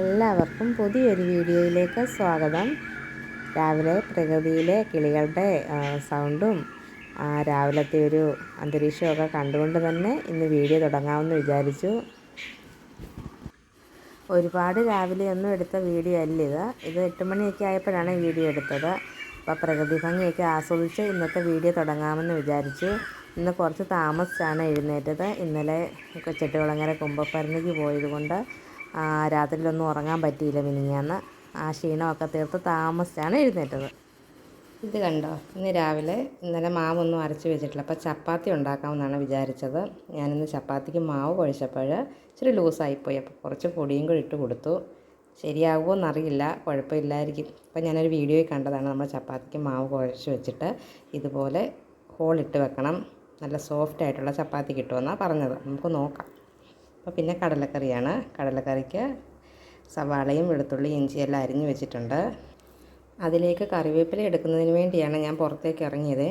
എല്ലാവർക്കും പുതിയൊരു വീഡിയോയിലേക്ക് സ്വാഗതം. രാവിലെ പ്രകൃതിയിലെ കിളികളുടെ സൗണ്ടും രാവിലത്തെ ഒരു അന്തരീക്ഷമൊക്കെ കണ്ടുകൊണ്ട് തന്നെ ഇന്ന് വീഡിയോ തുടങ്ങാമെന്ന് വിചാരിച്ചു. ഒരുപാട് രാവിലെ ഒന്നും എടുത്ത വീഡിയോ അല്ല ഇത്. ഇത് എട്ട് മണിയൊക്കെ ആയപ്പോഴാണ് വീഡിയോ എടുത്തത്. അപ്പോൾ പ്രകൃതി ഭംഗിയൊക്കെ ആസ്വദിച്ച് ഇന്നത്തെ വീഡിയോ തുടങ്ങാമെന്ന് വിചാരിച്ചു. ഇന്ന് കുറച്ച് താമസിച്ചാണ് എഴുന്നേറ്റത്. ഇന്നലെ ചെട്ടുകുളങ്ങര കുമ്പപ്പരണിക്ക് പോയതുകൊണ്ട് രാത്രിയിലൊന്നും ഉറങ്ങാൻ പറ്റിയില്ല മിനിഞ്ഞാന്ന് ആ ക്ഷീണമൊക്കെ തീർത്ത് താമസിച്ചാണ് എഴുന്നേറ്റത്. ഇത് കണ്ടോ? ഇന്ന് രാവിലെ ഇന്നലെ മാവൊന്നും അരച്ച് വെച്ചിട്ടില്ല. അപ്പോൾ ചപ്പാത്തി ഉണ്ടാക്കാമെന്നാണ് വിചാരിച്ചത്. ഞാനിന്ന് ചപ്പാത്തിക്ക് മാവ് കുഴച്ചപ്പോൾ ഇച്ചിരി ലൂസായിപ്പോയി. അപ്പോൾ കുറച്ച് പൊടിയും കൂടി ഇട്ട് കൊടുത്തു. ശരിയാകുമോ എന്നറിയില്ല. കുഴപ്പമില്ലായിരിക്കും. അപ്പോൾ ഞാനൊരു വീഡിയോയിൽ കണ്ടതാണ് നമ്മൾ ചപ്പാത്തിക്ക് മാവ് കുഴച്ച് വെച്ചിട്ട് ഇതുപോലെ ഹോളിട്ട് വെക്കണം. നല്ല സോഫ്റ്റ് ആയിട്ടുള്ള ചപ്പാത്തി കിട്ടുമെന്നാണ് പറഞ്ഞത്. നമുക്ക് നോക്കാം. അപ്പോൾ പിന്നെ കടലക്കറിയാണ്. കടലക്കറിക്ക് സവാളയും വെളുത്തുള്ളി ഇഞ്ചിയെല്ലാം അരിഞ്ഞ് വെച്ചിട്ടുണ്ട്. അതിലേക്ക് കറിവേപ്പില എടുക്കുന്നതിന് വേണ്ടിയാണ് ഞാൻ പുറത്തേക്ക് ഇറങ്ങിയത്.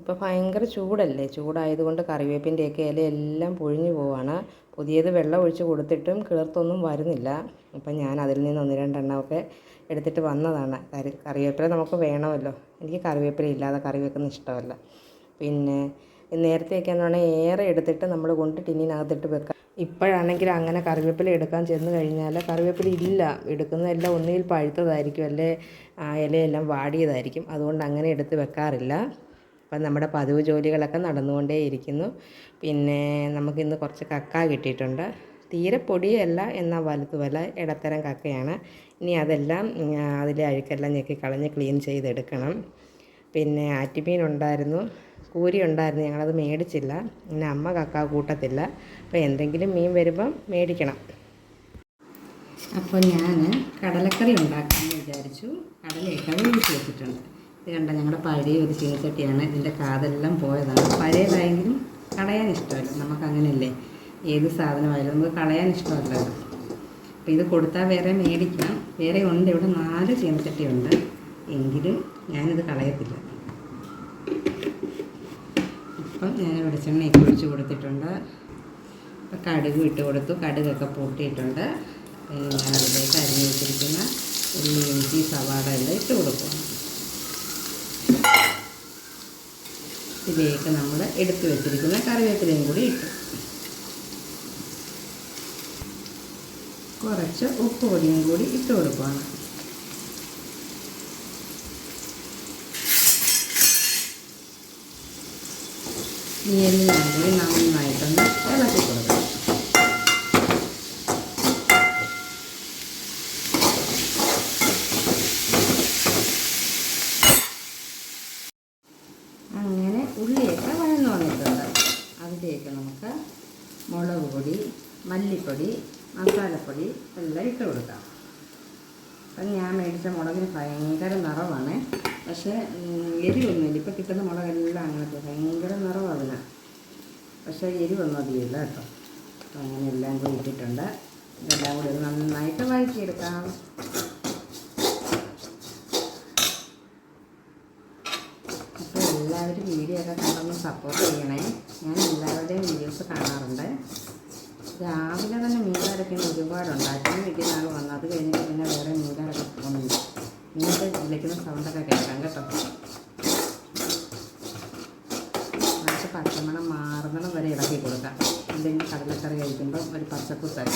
ഇപ്പോൾ ഭയങ്കര ചൂടല്ലേ? ചൂടായതുകൊണ്ട് കറിവേപ്പിന്റെയൊക്കെ ഇല എല്ലാം പൊഴിഞ്ഞു പോവാണ്. പുതിയത് വെള്ളം ഒഴിച്ച് കൊടുത്തിട്ടും കിളിർത്തൊന്നും വരുന്നില്ല. അപ്പം ഞാൻ അതിൽ നിന്ന് ഒന്ന് രണ്ടെണ്ണമൊക്കെ എടുത്തിട്ട് വന്നതാണ്. കറി കറിവേപ്പില നമുക്ക് വേണമല്ലോ. എനിക്ക് കറിവേപ്പില ഇല്ലാതെ കറി വെക്കുന്ന ഇഷ്ടമല്ല. പിന്നെ നേരത്തെയൊക്കെ എന്ന് പറഞ്ഞാൽ ഏറെ എടുത്തിട്ട് നമ്മൾ കൊണ്ട് ടിന്നിനകത്തിട്ട് വെക്കാം. ഇപ്പോഴാണെങ്കിൽ അങ്ങനെ കറിവേപ്പില എടുക്കാൻ ചെന്ന് കഴിഞ്ഞാൽ കറിവേപ്പില ഇല്ല. എടുക്കുന്നതെല്ലാം ഒന്നുകിൽ പഴുത്തതായിരിക്കും അല്ലെ? ഇലയെല്ലാം വാടിയതായിരിക്കും. അതുകൊണ്ട് അങ്ങനെ എടുത്ത് വെക്കാറില്ല. അപ്പം നമ്മുടെ പതിവ് ജോലികളൊക്കെ നടന്നുകൊണ്ടേയിരിക്കുന്നു പിന്നെ നമുക്കിന്ന് കുറച്ച് കക്ക കിട്ടിയിട്ടുണ്ട്. തീരെ പൊടിയല്ല എന്നാൽ വലുത് വല ഇടത്തരം കക്കയാണ്. ഇനി അതെല്ലാം അതിലെ അഴുക്കെല്ലാം ഞെക്കി കളഞ്ഞ് ക്ലീൻ ചെയ്തെടുക്കണം. പിന്നെ ആറ്റുമീൻ ഉണ്ടായിരുന്നു. കൂരി ഉണ്ടായിരുന്നു ഞങ്ങളത് മേടിച്ചില്ല. പിന്നെ അമ്മ കക്ക കൂട്ടത്തില്ല. അപ്പോൾ എന്തെങ്കിലും മീൻ വരുമ്പം മേടിക്കണം. അപ്പോൾ ഞാൻ കടലക്കറി ഉണ്ടാക്കാമെന്ന് വിചാരിച്ചു. കടലയൊക്കെ വേവിച്ച് വെച്ചിട്ടുണ്ട്. ഇത് കണ്ട ഞങ്ങളുടെ പഴയ ഒരു ചീനച്ചട്ടിയാണ് ഇതിന്റെ കാതെല്ലാം പോയതാണ്. പഴയതായെങ്കിലും കളയാൻ ഇഷ്ടമല്ല. നമുക്ക് അങ്ങനെയല്ലേ? ഏത് സാധനമായാലും നമുക്ക് കളയാൻ ഇഷ്ടമല്ല അപ്പോൾ ഇത് കൊടുത്താൽ വേറെ മേടിക്കാം. വേറെ ഉണ്ട്. ഇവിടെ നാല് ചീനച്ചട്ടിയുണ്ട് എങ്കിലും ഞാനിത് കളയത്തില്ല. ഇപ്പം ഞാൻ വെളിച്ചെണ്ണയൊക്കെ ഒഴിച്ച് കൊടുത്തിട്ടുണ്ട്. അപ്പം കടുക് ഇട്ട് കൊടുത്തു. കടുകൊക്കെ പൊട്ടിയിട്ടുണ്ട്. ഞാൻ അതിലേക്ക് അരിഞ്ഞ് വെച്ചിരിക്കുന്ന ഉള്ളി ഇഞ്ചി സവാള എല്ലാം ഇട്ട് കൊടുക്കും. ഇതിലേക്ക് നമ്മൾ എടുത്തു വെച്ചിരിക്കുന്ന കറിവേപ്പിലയും കൂടി ഇട്ടു. കുറച്ച് ഉപ്പ് പൊടിയും കൂടി ഇട്ട് കൊടുക്കുകയാണ് ഈ എല്ലാം കൂടി നന്നായിട്ടൊന്ന് ഇളക്കി കൊടുക്കണം. അങ്ങനെ ഉള്ളിയൊക്കെ വഴന്നു വന്നിട്ടുണ്ട്. അതിലേക്ക് നമുക്ക് മുളക് പൊടി മല്ലിപ്പൊടി മസാലപ്പൊടി എല്ലാം ഇട്ട് കൊടുക്കാം. അപ്പം ഞാൻ മേടിച്ച മുളകിന് ഭയങ്കര നിറവാണ്. പക്ഷേ എരിവൊന്നുമില്ല. ഇപ്പം കിട്ടുന്ന മുളകെല്ലാം അങ്ങനത്തെ ഭയങ്കര നിറവാണ് പക്ഷേ എരിവൊന്നും അധികമില്ല കേട്ടോ. അപ്പം അങ്ങനെ എല്ലാം കൂടി ഇട്ടിട്ടുണ്ട്. ഇതെല്ലാം കൂടി നന്നായിട്ട് വഴറ്റിയെടുക്കാം. അപ്പോൾ എല്ലാവരും വീഡിയോ ഒക്കെ കണ്ടൊന്ന് സപ്പോർട്ട് ചെയ്യണേ. ഞാൻ എല്ലാവരുടെയും വീഡിയോസ് കാണാറുണ്ട്. രാവിലെ തന്നെ മീൻകാരൊക്കെ ഒരുപാടുണ്ടായിരുന്നു വീട്ടിൽ നാൾ വന്നു. അത് കഴിഞ്ഞിട്ട് പിന്നെ വേറെ മീൻകാരൊക്കെ പോകുന്നുണ്ട് മീനൊക്കെ വിളിക്കുന്ന സൗണ്ടൊക്കെ കേൾക്കാം കേട്ടോ. കുറച്ച് പച്ചമണം മാറുന്നിടം വരെ ഇളക്കി കൊടുക്കാം. എന്തെങ്കിലും കടലക്കറി കഴിക്കുമ്പോൾ ഒരു പച്ചക്കുത്തായി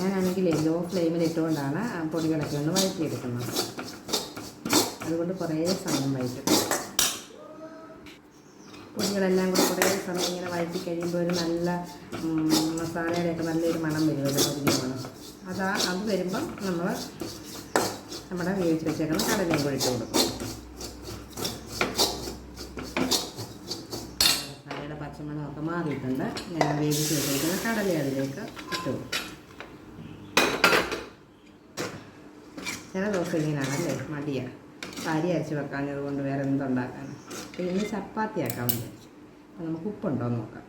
ഞാനാണെങ്കിൽ ലോ ഫ്ലെയിമിൽ ഇട്ടുകൊണ്ടാണ് പൊടികളൊക്കെ ഒന്ന് വഴറ്റിയെടുക്കുന്നത്. അതുകൊണ്ട് കുറേ സമയം വഴറ്റും പൊടികളെല്ലാം കൂടെ കുറേ സമയം ഇങ്ങനെ വഴറ്റി കഴിയുമ്പോൾ ഒരു നല്ല മസാലയുടെയൊക്കെ നല്ലൊരു മണം വരുമല്ലോ പൊടിഞ്ഞ മണം അതാ അത് വരുമ്പം നമ്മൾ നമ്മുടെ വേവിച്ച് വെച്ചേക്കുന്ന കടലയും കൂടി ഇട്ട് കൊടുക്കും. മസാലയുടെ പച്ചമണമൊക്കെ മാറിയിട്ടുണ്ട്. ഞാൻ വേവിച്ച് വെച്ചേക്കുന്ന കടല അതിലേക്ക് ഇട്ട് കൊടുക്കും. ചില ദിവസം ഇങ്ങനെയാണല്ലേ മടിയാണ് അരി അരച്ച് വെക്കാഞ്ഞത് കൊണ്ട് വേറെ എന്തുണ്ടാക്കാൻ ഇന്ന് ചപ്പാത്തി ആക്കാൻ വിചാരിച്ചു. അപ്പം നമുക്ക് ഉപ്പുണ്ടോ എന്ന് നോക്കാം.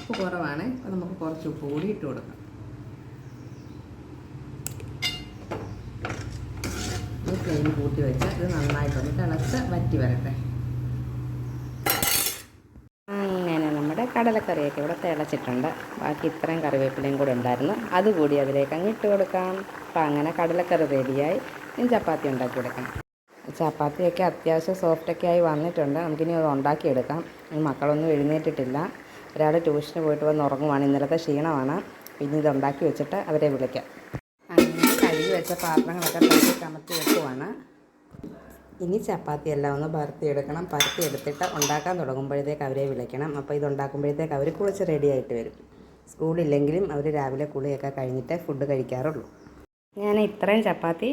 ഉപ്പ് കുറവാണ്. അപ്പം നമുക്ക് കുറച്ച് ഉപ്പ് കൂടി ഇട്ട് കൊടുക്കാം. ഇത് ഫ്ലെയിം കൂട്ടി വെച്ച് ഇത് നന്നായിട്ടൊന്ന് തിളച്ച് വറ്റി വരട്ടെ. കടലക്കറിയൊക്കെ ഇവിടെ തിളച്ചിട്ടുണ്ട്. ബാക്കി ഇത്രയും കറിവേപ്പിലയും കൂടെ ഉണ്ടായിരുന്നു. അതുകൂടി അതിലേക്ക് അങ്ങ് ഇട്ട് കൊടുക്കാം. അപ്പം അങ്ങനെ കടലക്കറി റെഡിയായി ഇനി ചപ്പാത്തി ഉണ്ടാക്കി എടുക്കാം. ചപ്പാത്തിയൊക്കെ അത്യാവശ്യം സോഫ്റ്റൊക്കെ ആയി വന്നിട്ടുണ്ട്. നമുക്കിനി അത് ഉണ്ടാക്കിയെടുക്കാം മക്കളൊന്നും എഴുന്നേറ്റിട്ടില്ല. ഒരാൾ ട്യൂഷന് പോയിട്ട് വന്ന് ഉറങ്ങുവാണ്. ഇന്നലത്തെ ക്ഷീണമാണ്. പിന്നെ ഇത് ഉണ്ടാക്കി വെച്ചിട്ട് അവരെ വിളിക്കാം. അങ്ങനെ കഴുകി വെച്ച പാത്രങ്ങളൊക്കെ തട്ടി കമത്തി വെക്കുവാണ് ഇനി ചപ്പാത്തി എല്ലാം ഒന്ന് പരത്തിയെടുക്കണം. പരത്തി എടുത്തിട്ട് ഉണ്ടാക്കാൻ തുടങ്ങുമ്പോഴത്തേക്ക് അവരെ വിളിക്കണം. അപ്പോൾ ഇത് ഉണ്ടാക്കുമ്പോഴത്തേക്ക് അവർ കുളിച്ച് റെഡിയായിട്ട് വരും. സ്കൂളില്ലെങ്കിലും അവർ രാവിലെ കുളിയൊക്കെ കഴിഞ്ഞിട്ട് ഫുഡ് കഴിക്കാറുള്ളൂ. ഞാൻ ഇത്രയും ചപ്പാത്തി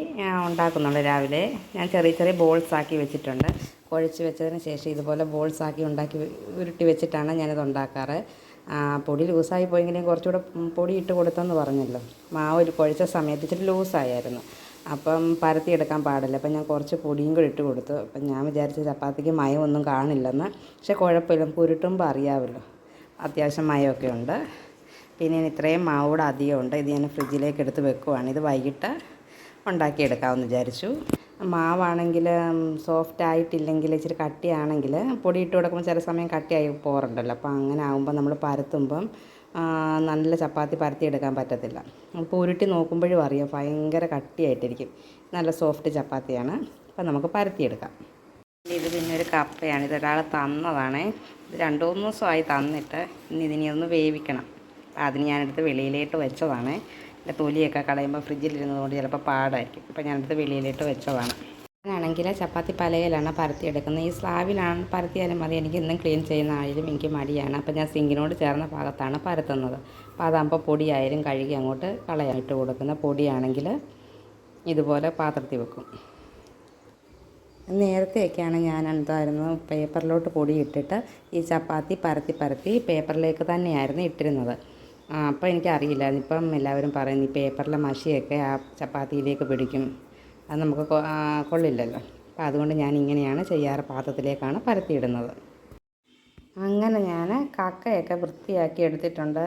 ഉണ്ടാക്കുന്നുണ്ട് രാവിലെ. ഞാൻ ചെറിയ ചെറിയ ബോൾസ് ആക്കി വെച്ചിട്ടുണ്ട്. കുഴച്ച് വെച്ചതിന് ശേഷം ഇതുപോലെ ബോൾസ് ആക്കി ഉണ്ടാക്കി ഉരുട്ടി വെച്ചിട്ടാണ് ഞാനിത് ഉണ്ടാക്കാറ്. പൊടി ലൂസായി പോയെങ്കിലും കുറച്ചുകൂടെ പൊടി ഇട്ട് കൊടുത്തെന്ന് പറഞ്ഞല്ലോ. മാവ് ഒരു കുഴച്ച സമയത്ത് ഇച്ചിരി ലൂസായിരുന്നു അപ്പം പരത്തിയെടുക്കാൻ പാടില്ല. അപ്പം ഞാൻ കുറച്ച് പൊടിയും കൂടി ഇട്ട് കൊടുത്തു. അപ്പം ഞാൻ വിചാരിച്ച ചപ്പാത്തിക്ക് മയമൊന്നും കാണില്ലെന്ന്. പക്ഷെ കുഴപ്പമില്ല നമുക്ക് ഉരുട്ടുമ്പോൾ അറിയാമല്ലോ അത്യാവശ്യം മയമൊക്കെ ഉണ്ട്. പിന്നെ ഇത്രയും മാവോട് അധികമുണ്ട് ഇത് ഞാൻ ഫ്രിഡ്ജിലേക്ക് എടുത്ത് വെക്കുവാണ്. ഇത് വൈകിട്ട് ഉണ്ടാക്കിയെടുക്കാമെന്ന് വിചാരിച്ചു. മാവാണെങ്കിൽ സോഫ്റ്റ് ആയിട്ടില്ലെങ്കിൽ ഇച്ചിരി കട്ടിയാണെങ്കിൽ പൊടി ഇട്ട് കൊടുക്കുമ്പോൾ ചില സമയം കട്ടിയായി പോറുണ്ടല്ലോ അപ്പോൾ അങ്ങനെ ആകുമ്പോൾ നമ്മൾ പരത്തുമ്പം നല്ല ചപ്പാത്തി പരത്തിയെടുക്കാൻ പറ്റത്തില്ല. അപ്പോൾ ഉരുട്ടി നോക്കുമ്പോഴും അറിയാം ഭയങ്കര കട്ടിയായിട്ടിരിക്കും. നല്ല സോഫ്റ്റ് ചപ്പാത്തിയാണ്. അപ്പോൾ നമുക്ക് പരത്തിയെടുക്കാം. ഇത് പിന്നെ ഒരു കപ്പയാണ്. ഇത് ഒരാൾ തന്നതാണേ. ഇത് രണ്ടു മൂന്ന് ദിവസമായി തന്നിട്ട്. ഇനി ഇതിനെ ഒന്ന് വേവിക്കണം. അതിന് ഞാനെടുത്ത് വെളിയിലേക്ക് വെച്ചതാണ്. എന്റെ തൊലിയൊക്കെ കളയുമ്പോൾ ഫ്രിഡ്ജിലിരുന്നതുകൊണ്ട് ചിലപ്പോൾ പാടായിരിക്കും. അപ്പം ഞാനെടുത്ത് വെളിയിലേക്ക് വെച്ചതാണ്. ഞാനാണെങ്കിൽ ചപ്പാത്തി പലയിലാണ് പരത്തിയെടുക്കുന്നത്. ഈ സ്ലാബിലാണ് പരത്തിയാലും മതി. എനിക്ക് ഇന്നും ക്ലീൻ ചെയ്യുന്ന ആയാലും എനിക്ക് മടിയാണ്. അപ്പോൾ ഞാൻ സിങ്കിനോട് ചേർന്ന ഭാഗത്താണ് പരത്തുന്നത്. അപ്പോൾ അതാകുമ്പോൾ പൊടിയായാലും കഴുകി അങ്ങോട്ട് കളയായിട്ട് കൊടുക്കുന്ന പൊടിയാണെങ്കിൽ ഇതുപോലെ പാത്രത്തിൽ വെക്കും. നേരത്തെയൊക്കെയാണ് ഞാൻ എന്തായിരുന്നു പേപ്പറിലോട്ട് പൊടി ഇട്ടിട്ട് ഈ ചപ്പാത്തി പരത്തി പരത്തി പേപ്പറിലേക്ക് തന്നെയായിരുന്നു ഇട്ടിരുന്നത്. അപ്പോൾ എനിക്കറിയില്ല. ഇപ്പം എല്ലാവരും പറയുന്നു ഈ പേപ്പറിലെ മഷിയൊക്കെ ആ ചപ്പാത്തിയിലേക്ക് പിടിക്കും. അത് നമുക്ക് കൊള്ളില്ലല്ലോ. അപ്പോൾ അതുകൊണ്ട് ഞാൻ ഇങ്ങനെയാണ് ചെയ്യാറ് പാത്രത്തിലേക്കാണ് പരത്തിയിടുന്നത്. അങ്ങനെ ഞാൻ കക്കയൊക്കെ വൃത്തിയാക്കി എടുത്തിട്ടുണ്ട്.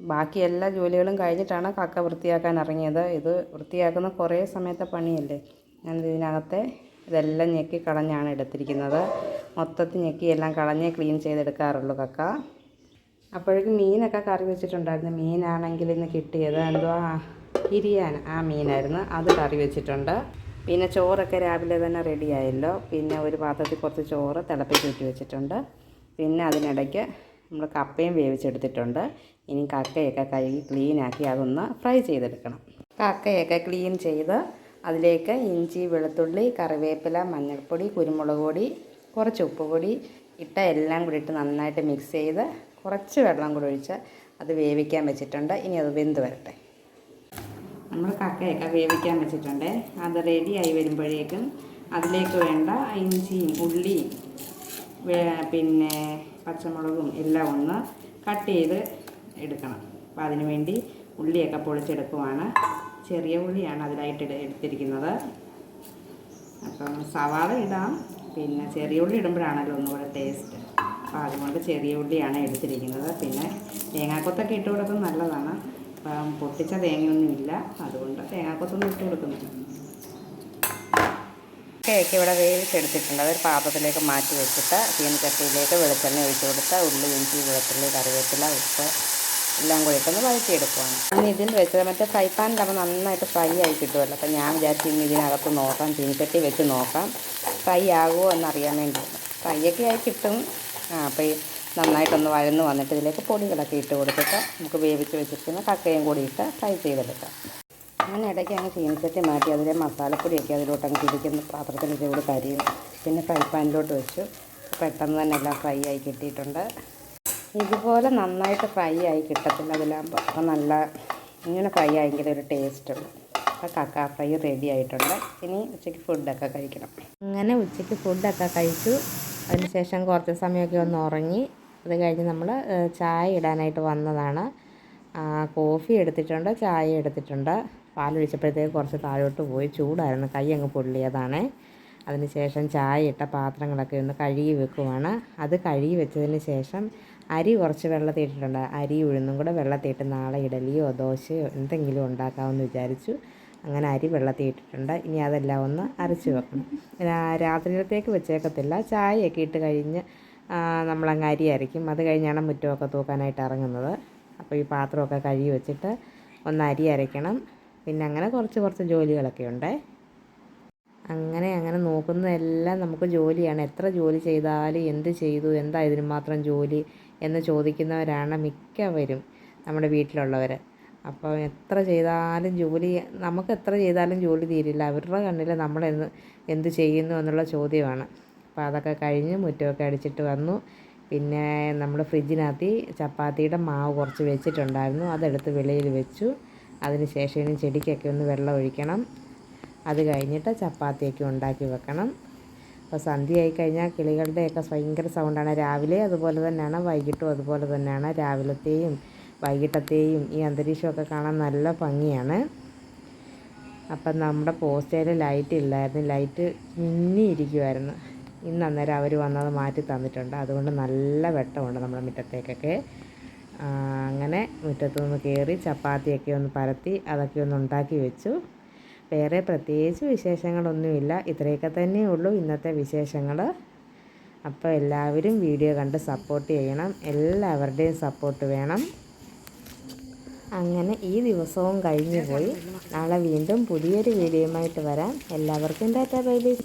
ബാക്കി എല്ലാ ജോലികളും കഴിഞ്ഞിട്ടാണ് കക്ക വൃത്തിയാക്കാൻ ഇറങ്ങിയത്. ഇത് വൃത്തിയാക്കുന്ന കുറേ സമയത്തെ പണിയല്ലേ? ഞാൻ ഇതിനകത്തെ ഇതെല്ലാം ഞെക്കി കളഞ്ഞാണ് എടുത്തിരിക്കുന്നത്. മൊത്തത്തിൽ ഞെക്കി എല്ലാം കളഞ്ഞേ ക്ലീൻ ചെയ്തെടുക്കാറുള്ളൂ കക്ക. അപ്പോഴേക്കും മീനൊക്കെ കറി വെച്ചിട്ടുണ്ടായിരുന്നു. മീനാണെങ്കിൽ ഇന്ന് കിട്ടിയത് എന്തോ ഇരിയാൻ ആ മീനായിരുന്നു. അത് കറി വെച്ചിട്ടുണ്ട്. പിന്നെ ചോറൊക്കെ രാവിലെ തന്നെ റെഡിയായല്ലോ പിന്നെ ഒരു പാത്രത്തിൽ കുറച്ച് ചോറ് തിളപ്പിച്ച് ഊറ്റി വെച്ചിട്ടുണ്ട്. പിന്നെ അതിനിടയ്ക്ക് നമ്മൾ കപ്പയും വേവിച്ചെടുത്തിട്ടുണ്ട്. ഇനി കക്കയൊക്കെ കഴുകി ക്ലീനാക്കി അതൊന്ന് ഫ്രൈ ചെയ്തെടുക്കണം. കക്കയൊക്കെ ക്ലീൻ ചെയ്ത് അതിലേക്ക് ഇഞ്ചി വെളുത്തുള്ളി കറിവേപ്പില മഞ്ഞൾപ്പൊടി കുരുമുളക് പൊടി കുറച്ച് ഉപ്പ് പൊടി ഇട്ട എല്ലാം കൂടി ഇട്ട് നന്നായിട്ട് മിക്സ് ചെയ്ത് കുറച്ച് വെള്ളം കൂടി ഒഴിച്ച് അത് വേവിക്കാൻ വെച്ചിട്ടുണ്ട്. ഇനി അത് വെന്ത് വരട്ടെ. നമ്മൾ കക്കയൊക്കെ വേവിക്കാൻ വെച്ചിട്ടുണ്ട്. അത് റെഡിയായി വരുമ്പോഴേക്കും അതിലേക്ക് വേണ്ട ഇഞ്ചിയും ഉള്ളിയും പിന്നെ പച്ചമുളകും എല്ലാം ഒന്ന് കട്ട് ചെയ്ത് എടുക്കണം. അപ്പോൾ അതിന് വേണ്ടി ഉള്ളിയൊക്കെ പൊളിച്ചെടുക്കുവാണ്. ചെറിയ ഉള്ളിയാണ് അതിലായിട്ട് എടുത്തിരിക്കുന്നത്. അപ്പം സവാള ഇടാം. പിന്നെ ചെറിയ ഉള്ളി ഇടുമ്പോഴാണല്ലോ ഒന്നുകൂടെ ടേസ്റ്റ് അപ്പോൾ അതുകൊണ്ട് ചെറിയ ഉള്ളിയാണ് എടുത്തിരിക്കുന്നത്. പിന്നെ തേങ്ങാക്കൊത്തൊക്കെ ഇട്ട് കൊടുക്കുന്നത് നല്ലതാണ്. അപ്പം പൊട്ടിച്ച തേങ്ങയൊന്നും ഇല്ല. അതുകൊണ്ട് തേങ്ങാക്കൊത്തൊന്നും ഇട്ട് കൊടുക്കുന്നില്ല. കേക്ക് ഇവിടെ വേവിച്ചെടുത്തിട്ടുണ്ട്. അതൊരു പാത്രത്തിലേക്ക് മാറ്റി വെച്ചിട്ട് ചീനച്ചട്ടിയിലേക്ക് വെളിച്ചെണ്ണ ഒഴിച്ച് കൊടുത്ത് ഉള്ളി ഇഞ്ചി വെളുത്തുള്ളി കറിവേപ്പില ഉപ്പ് എല്ലാം കൂടി ഇട്ടൊന്ന് വഴറ്റിയെടുക്കുവാണ്. ഇനി ഇതിൽ വെച്ചത് മറ്റേ ഫ്രൈ പാനിലാകുമ്പോൾ നന്നായിട്ട് ഫ്രൈ ആയി കിട്ടുമല്ലോ. അപ്പം ഞാൻ വിചാരിച്ചു ഇനി ഇതിനകത്ത് നോക്കാം തീൻചട്ടി വെച്ച് നോക്കാം. ഫ്രൈ ആകുമോ എന്നറിയാൻ വേണ്ടി. ഫ്രൈ ഒക്കെ ആയി കിട്ടും. അപ്പോൾ നന്നായിട്ടൊന്ന് വഴന്ന് വന്നിട്ട് ഇതിലേക്ക് പൊടികളൊക്കെ ഇട്ട് കൊടുത്തിട്ട് നമുക്ക് വേവിച്ച് വെച്ചിരിക്കുന്ന കക്കയും കൂടി ഇട്ട് ഫ്രൈ ചെയ്തെടുക്കാം. അങ്ങനെ ഇടയ്ക്ക് അങ്ങ് ചീനച്ചട്ടി മാറ്റി അതിലെ മസാലപ്പൊടിയൊക്കെ അതിലോട്ട് അങ്ങ് തിരിക്കുന്ന പാത്രത്തിൽ ഇതിലൂടെ കരിയും പിന്നെ ഫ്രൈ പാനിലോട്ട് വെച്ചു. പെട്ടെന്ന് തന്നെ എല്ലാം ഫ്രൈ ആയി കിട്ടിയിട്ടുണ്ട്. ഇതുപോലെ നന്നായിട്ട് ഫ്രൈ ആയി കിട്ടത്തില്ല അതിലാകുമ്പോൾ അപ്പോൾ നല്ല ഇങ്ങനെ ഫ്രൈ ആയെങ്കിൽ ഒരു ടേസ്റ്റ് അപ്പോൾ കക്ക ഫ്രൈ റെഡി ആയിട്ടുണ്ട്. ഇനി ഉച്ചയ്ക്ക് ഫുഡൊക്കെ കഴിക്കണം. അങ്ങനെ ഉച്ചയ്ക്ക് ഫുഡൊക്കെ കഴിച്ചു. അതിനുശേഷം കുറച്ച് സമയമൊക്കെ ഒന്ന് ഉറങ്ങി അത് കഴിഞ്ഞ് നമ്മൾ ചായ ഇടാനായിട്ട് വന്നതാണ്. കോഫി എടുത്തിട്ടുണ്ട് ചായ എടുത്തിട്ടുണ്ട്. പാലൊഴിച്ചപ്പോഴത്തേക്ക് കുറച്ച് താഴോട്ട് പോയി. ചൂടായിരുന്നു കൈ അങ്ങ് പൊള്ളിയതാണ്. അതിനുശേഷം ചായ ഇട്ട പാത്രങ്ങളൊക്കെ ഒന്ന് കഴുകി വെക്കുവാണ്. അത് കഴുകി വെച്ചതിന് ശേഷം അരി കുറച്ച് വെള്ളത്തിയിട്ടിട്ടുണ്ട് അരി ഉഴുന്നും കൂടെ വെള്ളത്തിട്ട് നാളെ ഇഡലിയോ ദോശയോ എന്തെങ്കിലും ഉണ്ടാക്കാമെന്ന് വിചാരിച്ചു. അങ്ങനെ അരി വെള്ളത്തിൽ ഇട്ടിട്ടുണ്ട്. ഇനി അതെല്ലാം ഒന്ന് അരച്ച് വെക്കണം. രാത്രിയിലത്തേക്ക് വെച്ചേക്കത്തില്ല. ചായയൊക്കെ ഇട്ട് കഴിഞ്ഞ് നമ്മളങ്ങ് അരി അരയ്ക്കും. അത് കഴിഞ്ഞാണ് മുറ്റമൊക്കെ തൂക്കാനായിട്ട് ഇറങ്ങുന്നത്. അപ്പോൾ ഈ പാത്രമൊക്കെ കഴുകി വെച്ചിട്ട് ഒന്ന് അരി അരയ്ക്കണം. പിന്നെ അങ്ങനെ കുറച്ച് കുറച്ച് ജോലികളൊക്കെ ഉണ്ട്. അങ്ങനെ അങ്ങനെ നോക്കുന്നതെല്ലാം നമുക്ക് ജോലിയാണ്. എത്ര ജോലി ചെയ്താലും എന്ത് ചെയ്തു എന്താ ഇതിന് മാത്രം ജോലി എന്ന് ചോദിക്കുന്നവരാണ് മിക്കവരും നമ്മുടെ വീട്ടിലുള്ളവർ അപ്പോൾ എത്ര ചെയ്താലും ജോലി നമുക്ക് എത്ര ചെയ്താലും ജോലി തീരില്ല. അവരുടെ കണ്ണിൽ നമ്മൾ എന്ത് എന്ത് ചെയ്യുന്നു എന്നുള്ള ചോദ്യമാണ്. അപ്പോൾ അതൊക്കെ കഴിഞ്ഞ് മുറ്റമൊക്കെ അടിച്ചിട്ട് വന്നു. പിന്നെ നമ്മൾ ഫ്രിഡ്ജിനകത്ത് ചപ്പാത്തിയുടെ മാവ് കുറച്ച് വെച്ചിട്ടുണ്ടായിരുന്നു. അതെടുത്ത് വെളിയിൽ വെച്ചു. അതിന് ശേഷം ഇനി ചെടിക്കൊക്കെ ഒന്ന് വെള്ളം ഒഴിക്കണം. അത് കഴിഞ്ഞിട്ട് ചപ്പാത്തിയൊക്കെ ഉണ്ടാക്കി വെക്കണം. അപ്പോൾ സന്ധ്യയായി കഴിഞ്ഞാൽ കിളികളുടെയൊക്കെ ഭയങ്കര സൗണ്ടാണ് രാവിലെ അതുപോലെ തന്നെയാണ് വൈകിട്ടും അതുപോലെ തന്നെയാണ്. രാവിലത്തെയും വൈകിട്ടത്തെയും ഈ അന്തരീക്ഷമൊക്കെ കാണാൻ നല്ല ഭംഗിയാണ്. അപ്പം നമ്മുടെ പോസ്റ്റയിൽ ലൈറ്റ് ഇല്ലായിരുന്നു. ലൈറ്റ് മിന്നിയിരിക്കുമായിരുന്നു ഇന്ന് അന്നേരം അവർ വന്നത് മാറ്റി തന്നിട്ടുണ്ട്. അതുകൊണ്ട് നല്ല വെട്ടമുണ്ട് നമ്മുടെ മുറ്റത്തേക്കൊക്കെ. അങ്ങനെ മുറ്റത്തു നിന്ന് കയറി ചപ്പാത്തിയൊക്കെ ഒന്ന് പരത്തി അതൊക്കെ ഒന്ന് ഉണ്ടാക്കി വെച്ചു. വേറെ പ്രത്യേകിച്ച് വിശേഷങ്ങളൊന്നുമില്ല. ഇത്രയൊക്കെ തന്നെ ഉള്ളൂ ഇന്നത്തെ വിശേഷങ്ങൾ അപ്പോൾ എല്ലാവരും വീഡിയോ കണ്ട് സപ്പോർട്ട് ചെയ്യണം. എല്ലാവരുടെയും സപ്പോർട്ട് വേണം. അങ്ങനെ ഈ ദിവസവും കഴിഞ്ഞുപോയി. നാളെ വീണ്ടും പുതിയൊരു വീഡിയോയുമായിട്ട് വരാം. എല്ലാവർക്കും ടാറ്റാ ബൈ ബൈ.